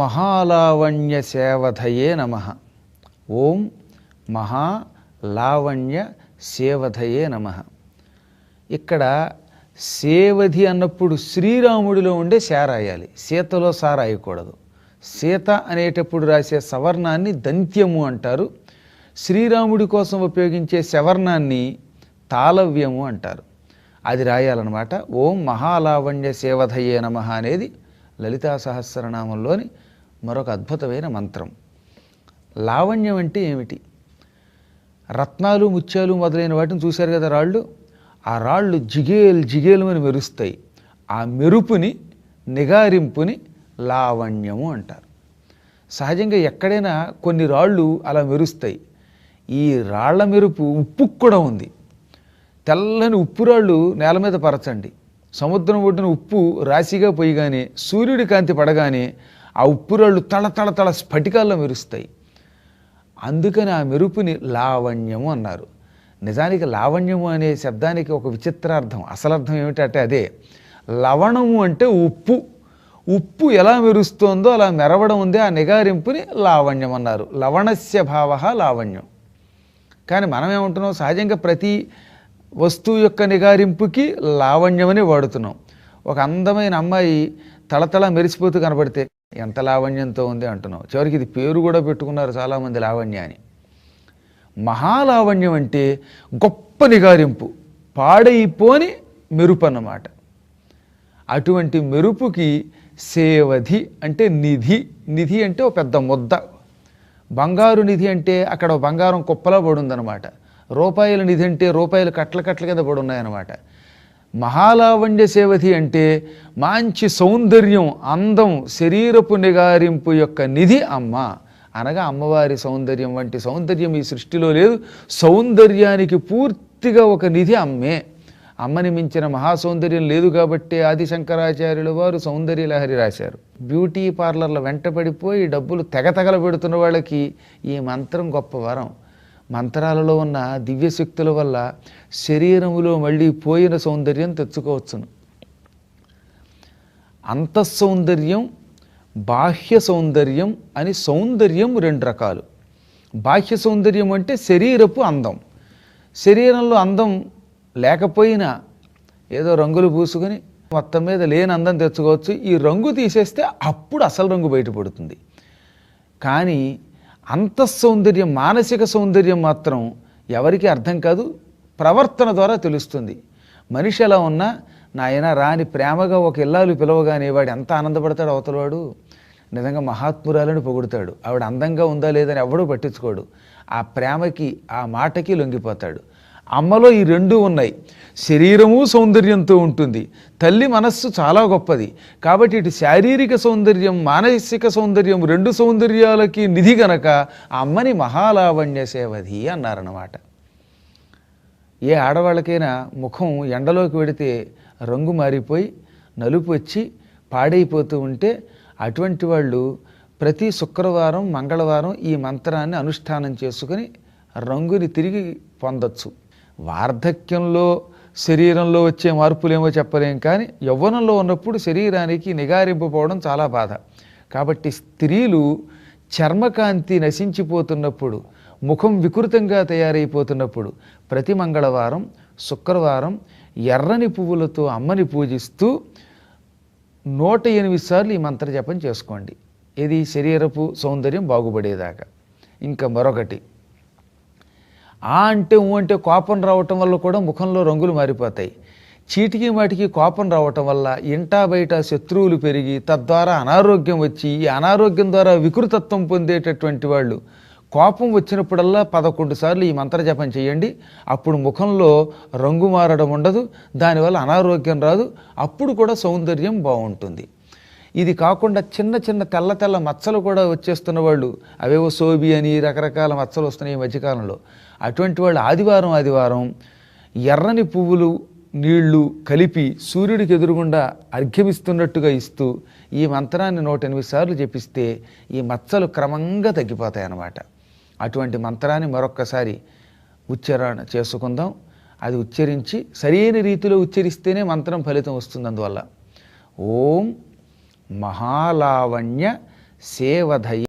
మహాలావణ్య సేవధయే నమ. ఓం మహాలావణ్య సేవధయే నమ. ఇక్కడ సేవధి అన్నప్పుడు శ్రీరాముడిలో ఉండే సారాయాలి సీతలో సారాయకూడదు సీత అనేటప్పుడు రాసే సవర్ణాన్ని దంత్యము అంటారు. శ్రీరాముడి కోసం ఉపయోగించే సవర్ణాన్ని తాళవ్యము అంటారు. అది రాయాలన్నమాట. ఓం మహాలావణ్య సేవధయే నమ అనేది లలితా సహస్రనామంలోని మరొక అద్భుతమైన మంత్రం. లావణ్యం అంటే ఏమిటి? రత్నాలు ముత్యాలు మొదలైన వాటిని చూశారు కదా రాళ్ళు? ఆ రాళ్ళు జిగేలు జిగేలు అని మెరుస్తాయి. ఆ మెరుపుని నిగారింపుని లావణ్యము అంటారు. సహజంగా ఎక్కడైనా కొన్ని రాళ్ళు అలా మెరుస్తాయి. ఈ రాళ్ళ మెరుపు ఉప్పుకు కూడా ఉంది. తెల్లని ఉప్పు రాళ్ళు నేల మీద పరచండి. సముద్రం ఒడ్డున ఉప్పు రాశిగా పోయిగానే సూర్యుడి కాంతి పడగానే ఆ ఉప్పు రాళ్ళు తళ తళ తళ స్ఫటికాల్లో మెరుస్తాయి. అందుకని ఆ మెరుపుని లావణ్యము అన్నారు. నిజానికి లావణ్యము అనే శబ్దానికి ఒక విచిత్రార్థం అసలు అర్థం ఏమిటంటే అదే. లవణము అంటే ఉప్పు. ఉప్పు ఎలా మెరుస్తోందో అలా మెరవడం ఉంది ఆ నిగారింపుని లావణ్యం అన్నారు. లవణస్య భావ లావణ్యం. కానీ మనం ఏమంటున్నాం? సహజంగా ప్రతి వస్తువు యొక్క నిగారింపుకి లావణ్యమని వాడుతున్నాం. ఒక అందమైన అమ్మాయి తళతళ మెరిసిపోతూ కనబడితే ఎంత లావణ్యంతో ఉంది అంటున్నావు. చివరికి ఇది పేరు కూడా పెట్టుకున్నారు చాలామంది లావణ్య అని మహాలావణ్యం అంటే గొప్ప నిగారింపు పాడైపోని మెరుపు అన్నమాట. అటువంటి మెరుపుకి సేవధి అంటే నిధి నిధి అంటే ఒక పెద్ద ముద్ద. బంగారు నిధి అంటే అక్కడ బంగారం కుప్పలా పడుందనమాట రూపాయల నిధి అంటే రూపాయలు కట్ల కట్ల కింద పడున్నాయన్నమాట మహాలావణ్య సేవతి అంటే మంచి సౌందర్యం అందం శరీరపు నిగారింపు యొక్క నిధి అమ్మ. అనగా అమ్మవారి సౌందర్యం వంటి సౌందర్యం ఈ సృష్టిలో లేదు. సౌందర్యానికి పూర్తిగా ఒక నిధి అమ్మే. అమ్మని మించిన మహాసౌందర్యం లేదు కాబట్టి ఆది శంకరాచార్యుల వారు సౌందర్య లహరి రాశారు. బ్యూటీ పార్లర్ల వెంటపడిపోయి డబ్బులు తెగ తగల పెడుతున్న వాళ్ళకి ఈ మంత్రం గొప్ప వరం. మంత్రాలలో ఉన్న దివ్యశక్తుల వల్ల శరీరములో మళ్ళీ పోయిన సౌందర్యం తెచ్చుకోవచ్చును. అంతఃసౌందర్యం బాహ్య సౌందర్యం అని సౌందర్యం రెండు రకాలు. బాహ్య సౌందర్యం అంటే శరీరపు అందం. శరీరంలో అందం లేకపోయినా ఏదో రంగులు పూసుకొని మొత్తం మీద లేని అందం తెచ్చుకోవచ్చు. ఈ రంగు తీసేస్తే అప్పుడు అసలు రంగు బయటపడుతుంది. కానీ అంతఃసౌందర్యం మానసిక సౌందర్యం మాత్రం ఎవరికి అర్థం కాదు ప్రవర్తన ద్వారా తెలుస్తుంది. మనిషి ఎలా ఉన్నా నాయన రాని ప్రేమగా ఒక ఇల్లాలు పిలవగానే వాడు ఎంత ఆనందపడతాడు అవతలవాడు? నిజంగా మహాత్మురాలను పొగుడుతాడు. ఆవిడ అందంగా ఉందా లేదని ఎవడూ పట్టించుకోడు. ఆ ప్రేమకి ఆ మాటకి లొంగిపోతాడు. అమ్మలో ఈ రెండు ఉన్నాయి. శరీరము సౌందర్యంతో ఉంటుంది. తల్లి మనస్సు చాలా గొప్పది. కాబట్టి ఇటు శారీరక సౌందర్యం మానసిక సౌందర్యం రెండు సౌందర్యాలకి నిధి గనక అమ్మని మహాలావణ్య సేవధి అన్నారన్నమాట. ఏ ఆడవాళ్ళకైనా ముఖం ఎండలోకి వెడితే రంగు మారిపోయి నలుపు వచ్చి పాడైపోతూ ఉంటే అటువంటి వాళ్ళు ప్రతి శుక్రవారం మంగళవారం ఈ మంత్రాన్ని అనుష్ఠానం చేసుకుని రంగుని తిరిగి పొందొచ్చు. వార్ధక్యంలో శరీరంలో వచ్చే మార్పులేమో చెప్పలేం కానీ యవ్వనంలో ఉన్నప్పుడు శరీరానికి నిగారింపుపోవడం చాలా బాధ. కాబట్టి స్త్రీలు చర్మకాంతి నశించిపోతున్నప్పుడు ముఖం వికృతంగా తయారైపోతున్నప్పుడు ప్రతి మంగళవారం శుక్రవారం ఎర్రని పువ్వులతో అమ్మని పూజిస్తూ నూట ఎనిమిది సార్లు ఈ మంత్ర జపం చేసుకోండి. ఇది శరీరపు సౌందర్యం బాగుపడేదాకా. ఇంకా మరొకటి. ఆ అంటే ఊ అంటే కోపం రావటం వల్ల కూడా ముఖంలో రంగులు మారిపోతాయి. చీటికి మాటికి కోపం రావటం వల్ల ఇంటా బయట శత్రువులు పెరిగి తద్వారా అనారోగ్యం వచ్చి ఈ అనారోగ్యం ద్వారా వికృతత్వం పొందేటటువంటి వాళ్ళు. కోపం వచ్చినప్పుడల్లా పదకొండు సార్లు ఈ మంత్ర జపం చేయండి. అప్పుడు ముఖంలో రంగు మారడం ఉండదు. దానివల్ల అనారోగ్యం రాదు. అప్పుడు కూడా సౌందర్యం బాగుంటుంది. ఇది కాకుండా చిన్న చిన్న తెల్ల తెల్ల మచ్చలు కూడా వచ్చేస్తున్న వాళ్ళు అవేవో సోబి అని రకరకాల మచ్చలు వస్తున్నాయి ఈ మధ్యకాలంలో. అటువంటి వాళ్ళు ఆదివారం ఆదివారం ఎర్రని పువ్వులు నీళ్ళు కలిపి సూర్యుడికి ఎదురుగుండా అర్ఘ్యమిస్తున్నట్టుగా ఇస్తూ ఈ మంత్రాన్ని నూట ఎనిమిది సార్లు జపిస్తే ఈ మచ్చలు క్రమంగా తగ్గిపోతాయి అన్నమాట అటువంటి మంత్రాన్ని మరొక్కసారి ఉచ్చారణ చేసుకుందాం. అది ఉచ్చరించి సరైన రీతిలో ఉచ్చరిస్తేనే మంత్రం ఫలితం వస్తుంది అందువల్ల ఓం మహాలావణ్య సేవధయ